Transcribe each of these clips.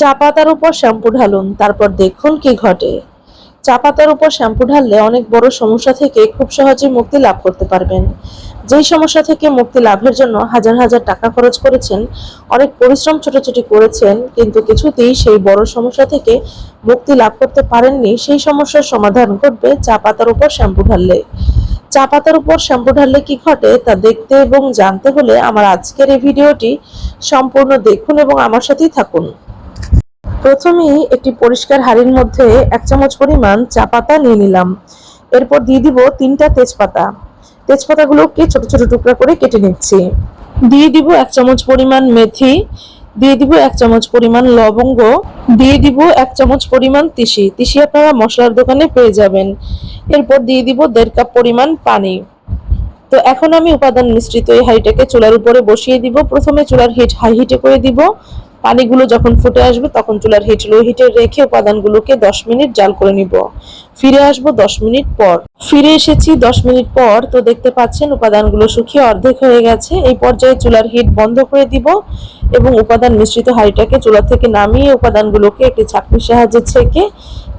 চা পাতার উপর শ্যাম্পু ঢালুন, তারপর দেখুন কি ঘটে। চা পাতার উপর শ্যাম্পু ঢাললে অনেক বড় সমস্যা থেকে খুব সহজে মুক্তি লাভ করতে পারবেন। যেই সমস্যা থেকে মুক্তি লাভের জন্য হাজার হাজার টাকা খরচ করেছেন, অনেক পরিশ্রম ছোটাছুটি করেছেন, কিন্তু কিছুতেই সেই বড় সমস্যা থেকে মুক্তি লাভ করতে পারেননি, সেই সমস্যার সমাধান ঘটবে চা পাতার উপর শ্যাম্পু ঢাললে। চা পাতার উপর শ্যাম্পু ঢাললে কি ঘটে তা দেখতে এবং জানতে হলে আমার আজকের এই ভিডিওটি সম্পূর্ণ দেখুন এবং আমার সাথেই থাকুন। প্রথমেই একটি পরিষ্কার হাঁড়ির মধ্যে এক চামচ পরিমাণ চা পাতা নিয়ে নিলাম। এরপর দিয়ে দিব তিনটা তেজপাতা। তেজপাতাগুলোকে ছোট ছোট টুকরা করে কেটে নিচ্ছি। দিয়ে দিব এক চামচ পরিমাণ মেথি, দিয়ে দিব এক চামচ পরিমাণ লবঙ্গ, দিয়ে দিব এক চামচ পরিমাণ তিসি। তিসি আপনারা মশলার দোকানে পেয়ে যাবেন। এরপর দিয়ে দিব দেড় কাপ পরিমাণ পানি। তো এখন আমি উপাদান মিশ্রিত এই হাঁড়িটাকে চুলার উপরে বসিয়ে দিব। প্রথমে চুলার হিট হাই হিটে করে দিব। পানিগুলো যখন ফুটে আসবে, তখন চুলার হিট লো হিটে রেখে উপাদানগুলোকে দশ মিনিট জাল করে নিব। ফিরে আসব দশ মিনিট পর। ফিরে এসেছি দশ মিনিট পর। তো দেখতে পাচ্ছেন উপাদানগুলো শুকিয়ে অর্ধেক হয়ে গেছে। এই পর্যায়ে চুলার হিট বন্ধ করে দিব এবং উপাদান মিশ্রিত হাঁড়িটাকে চুলা থেকে নামিয়ে উপাদানগুলোকে একটি ছাঁকনির সাহায্যে ছেঁকে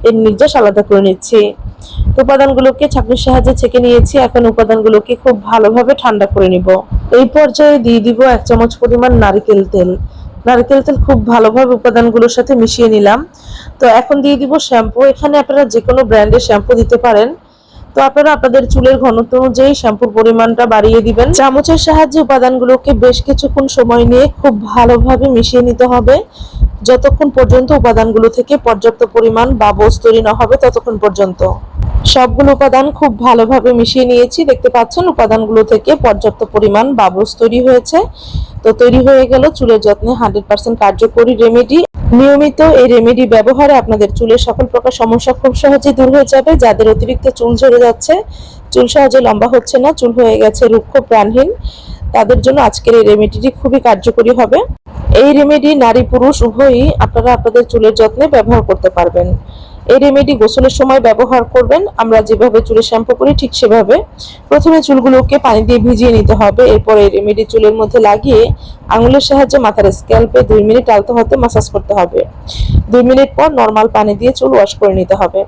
এর নির্যাস আলাদা করে নিচ্ছি। উপাদানগুলোকে ছাঁকনির সাহায্যে ছেঁকে নিয়েছি। এখন উপাদানগুলোকে খুব ভালোভাবে ঠান্ডা করে নিব। এই পর্যায়ে দিয়ে দিব এক চামচ পরিমাণ নারিকেল তেল। নারকেল তেল খুব ভালোভাবে উপাদানগুলোর সাথে মিশিয়ে নিলাম। তো এখন দিয়ে দিব শ্যাম্পু। এখানে আপনারা যে কোনো ব্র্যান্ডের শ্যাম্পু দিতে পারেন। তো আপনারা আপনাদের চুলের ঘনত্ব অনুযায়ী শ্যাম্পুর পরিমাণটা বাড়িয়ে দিবেন। চামচের সাহায্যে উপাদানগুলোকে বেশ কিছুক্ষণ সময় নিয়ে খুব ভালোভাবে মিশিয়ে নিতে হবে। যতক্ষণ পর্যন্ত উপাদানগুলো থেকে পর্যাপ্ত পরিমাণ বাবস তৈরি না হবে ততক্ষণ পর্যন্ত। সবগুলো উপাদান খুব ভালোভাবে মিশিয়ে নিয়েছি। দেখতে পাচ্ছেন, উপাদানগুলো থেকে পর্যাপ্ত পরিমাণ বাবস তৈরি হয়েছে। তো তৈরি হয়ে গেল চুলের যত্নে হান্ড্রেড পার্সেন্ট কার্যকরী রেমেডি। নিয়মিত এই রেমেডি ব্যবহারে আপনাদের চুলের সকল প্রকার সমস্যা খুব সহজেই দূর হয়ে যাবে, যাদের অতিরিক্ত চুল ঝরে যাচ্ছে। চুল সহজে লম্বা হচ্ছে না, চুল হয়ে গেছে রুক্ষ প্রাণহীন। তাদের জন্য আজকের এই রেমেডিটি খুবই কার্যকরী হবে। এই রেমেডি নারী পুরুষ উভয়ই আপনারা আপনাদের চুলের যত্নে ব্যবহার করতে পারবেন। এই রেমেডি গোসলের সময় ব্যবহার করবেন। আমরা যেভাবে চুলে শ্যাম্পু করি, ঠিক সেভাবে। প্রথমে চুলগুলোকে পানি দিয়ে ভিজিয়ে নিতে হবে। এরপর এই রেমেডি চুলের মধ্যে লাগিয়ে আঙুলের সাহায্যে মাথার স্ক্যাল্পে দুই মিনিট আলতো হাতে মাসাজ করতে হবে। দুই মিনিট পর নর্মাল পানি দিয়ে চুল ওয়াশ করে নিতে হবে।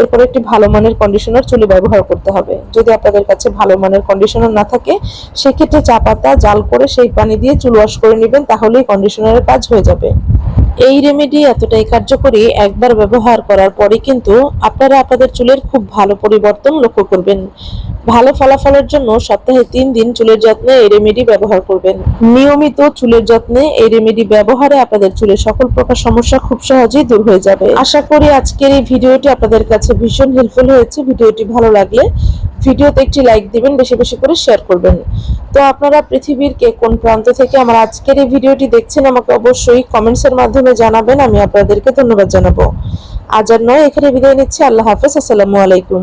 এরপর একটি ভালো মানের কন্ডিশনার চুলে ব্যবহার করতে হবে। যদি আপনাদের কাছে ভালো মানের কন্ডিশনার না থাকে, সেক্ষেত্রে চা পাতা জাল করে সেই পানি দিয়ে চুল ওয়াশ করে নেবেন, তাহলেই কন্ডিশনারের কাজ হয়ে যাবে। এই রেমেডি এতটাই কার্যকরী একবার ব্যবহার করার পরে কিন্তু আপনারা আপনাদের চুলের খুব ভালো পরিবর্তন লক্ষ্য করবেন। ভালো ফলাফলের জন্য সপ্তাহে তিন দিন চুলের যত্নে এই রেমেডি ব্যবহার করবেন। নিয়মিত চুলের যত্নে এই রেমেডি ব্যবহারে আপনাদের চুলের সকল প্রকার সমস্যা খুব সহজেই দূর হয়ে যাবে। আশা করি আজকের এই ভিডিওটি আপনাদের কাছে ভীষণ হেল্পফুল হয়েছে। ভিডিওটি ভালো লাগলে ভিডিওতে একটি লাইক দিবেন, বেশি বেশি করে শেয়ার করবেন। তো আপনারা পৃথিবীর কে কোন প্রান্ত থেকে আমার আজকের এই ভিডিওটি দেখছেন, আমাকে অবশ্যই কমেন্টসের মাধ্যমে জানাবেন, আমি আপনাদেরকে ধন্যবাদ জানাব। আজ আর নয়, এখানে বিদায় নিচ্ছি, আল্লাহ হাফেজ, আসসালামু আলাইকুম।